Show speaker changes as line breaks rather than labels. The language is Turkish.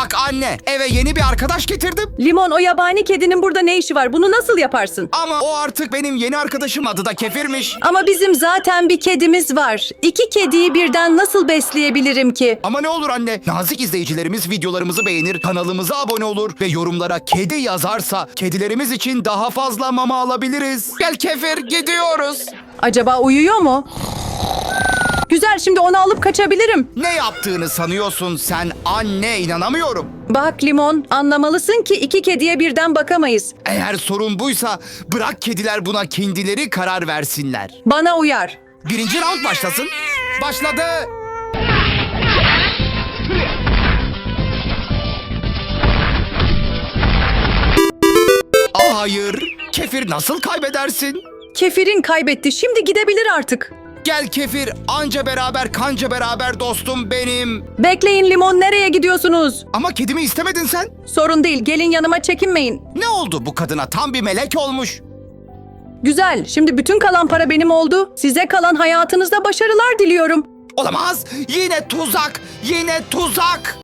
Bak anne eve yeni bir arkadaş getirdim.
Limon o yabani kedinin burada ne işi var? Bunu nasıl yaparsın?
Ama o artık benim yeni arkadaşım adı da Kefir'miş.
Ama bizim zaten bir kedimiz var. İki kediyi birden nasıl besleyebilirim ki?
Ama ne olur anne, nazik izleyicilerimiz videolarımızı beğenir, kanalımıza abone olur ve yorumlara kedi yazarsa kedilerimiz için daha fazla mama alabiliriz. Gel Kefir, gidiyoruz.
Acaba uyuyor mu? Güzel şimdi onu alıp kaçabilirim.
Ne yaptığını sanıyorsun sen anne inanamıyorum.
Bak Limon anlamalısın ki iki kediye birden bakamayız.
Eğer sorun buysa bırak kediler buna kendileri karar versinler.
Bana uyar.
Birinci round başlasın. Başladı. Aa, hayır. Kefir nasıl kaybedersin?
Kefirin kaybetti. Şimdi gidebilir artık.
Gel Kefir, anca beraber kanca beraber dostum benim.
Bekleyin Limon nereye gidiyorsunuz?
Ama kedimi istemedin sen.
Sorun değil gelin yanıma çekinmeyin.
Ne oldu bu kadına tam bir melek olmuş.
Güzel şimdi bütün kalan para benim oldu. Size kalan hayatınızda başarılar diliyorum.
Olamaz. Yine tuzak. Yine tuzak.